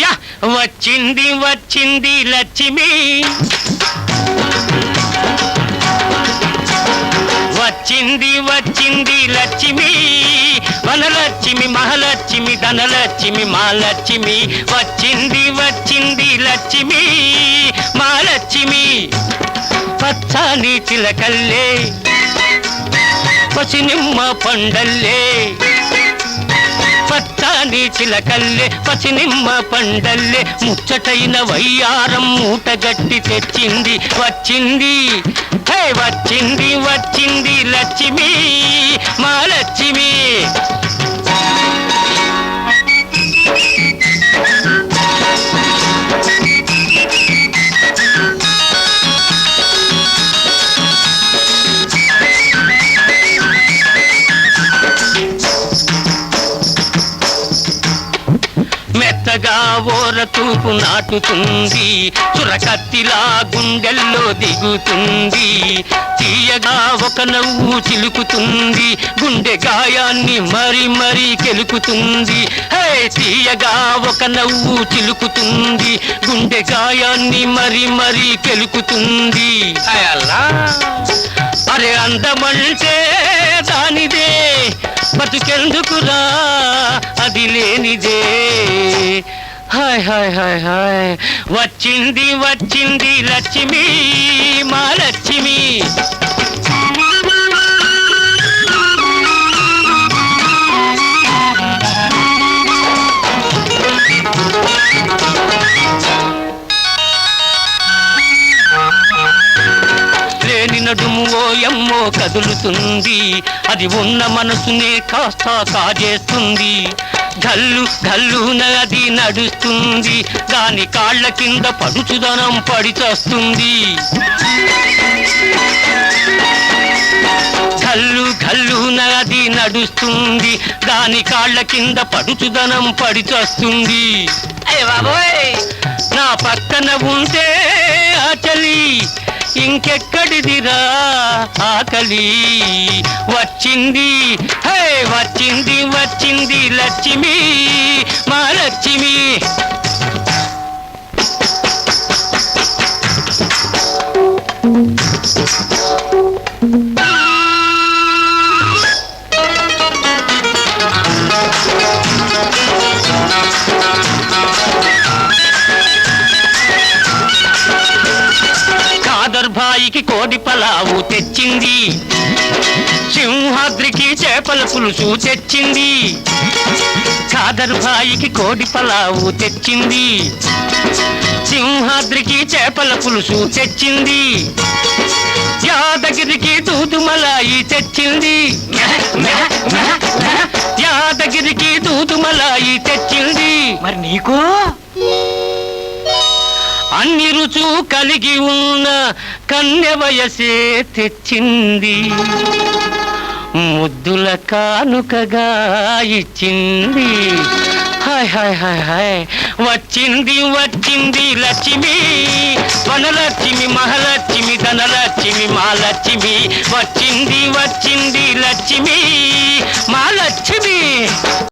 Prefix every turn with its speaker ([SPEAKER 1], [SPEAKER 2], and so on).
[SPEAKER 1] Yeah! వచ్చింది వచ్చింది లక్ష్మి. వచ్చింది వచ్చింది లక్ష్మి. వనలక్ష్మి మహాలక్ష్మి ధనలక్ష్మి మహాలక్ష్మి. వచ్చింది వచ్చింది లక్ష్మి మహాలక్ష్మి. పచ్చని చిలకల్లే పసినిమ్మ పండల్లే. పచ్చాని చిలకల్లే పసినిమ్మ పండల్లే. ముచ్చటైన వయ్యారం మూటగట్టి తెచ్చింది వచ్చింది. హే వచ్చింది వచ్చింది లక్ష్మి మా లక్ష్మి. తూపు నాటుతుంది. చురకత్తిలా గుండెల్లో దిగుతుంది. తీయగా ఒక నవ్వు చిలుకుతుంది. గుండె గాయాన్ని మరి మరి కెలుకుతుంది. హే తీయగా ఒక నవ్వు చిలుకుతుంది. గుండె గాయాన్ని మరి మరి కెలుకుతుంది. అరే అందమంటే దానిదే. బతుకెందుకురా? అది లేనిదే. హాయ్ హాయ్ హాయ్ హాయ్. వచ్చింది వచ్చింది లక్ష్మి మా లక్ష్మి. కదులుతుంది. అది ఉన్న మనసునే కాస్త కాజేస్తుంది. గల్లు గల్లున అది నడుస్తుంది. దాని కాళ్ళ కింద పడుచుదనం పడిచస్తుంది గల్లు గల్లున అది నడుస్తుంది. దాని కాళ్ళ కింద పడుచుదనం పడిచస్తుంది నా పక్కన ఉంటే ఆచలి. ఇంకెక్కడిదిరా? గాలి వచ్చింది హే వచ్చింది వచ్చింది లక్ష్మి. కోడి పలావు తెచ్చింది. సింహాద్రికి చేపల పులుసు తెచ్చింది. కాదర్భాయికి కోడి పలావు తెచ్చింది. సింహాద్రికి చేపల పులుసు తెచ్చింది. యాదగిరికి దూదుమలాయి తెచ్చింది. యాదగిరికి దూదుమలాయి తెచ్చింది.
[SPEAKER 2] మరి నీకు?
[SPEAKER 1] అన్ని రుచు కలిగి ఉన్న కన్య వయసే తెచ్చింది. ముద్దుల కానుకగా ఇచ్చింది. హాయ్ హాయ్ హాయ్ హాయ్. వచ్చింది వచ్చింది లక్ష్మి. వనలక్ష్మి మహాలక్ష్మి ధనలక్ష్మి మహాలక్ష్మి. వచ్చింది వచ్చింది లక్ష్మి. మా లక్ష్మి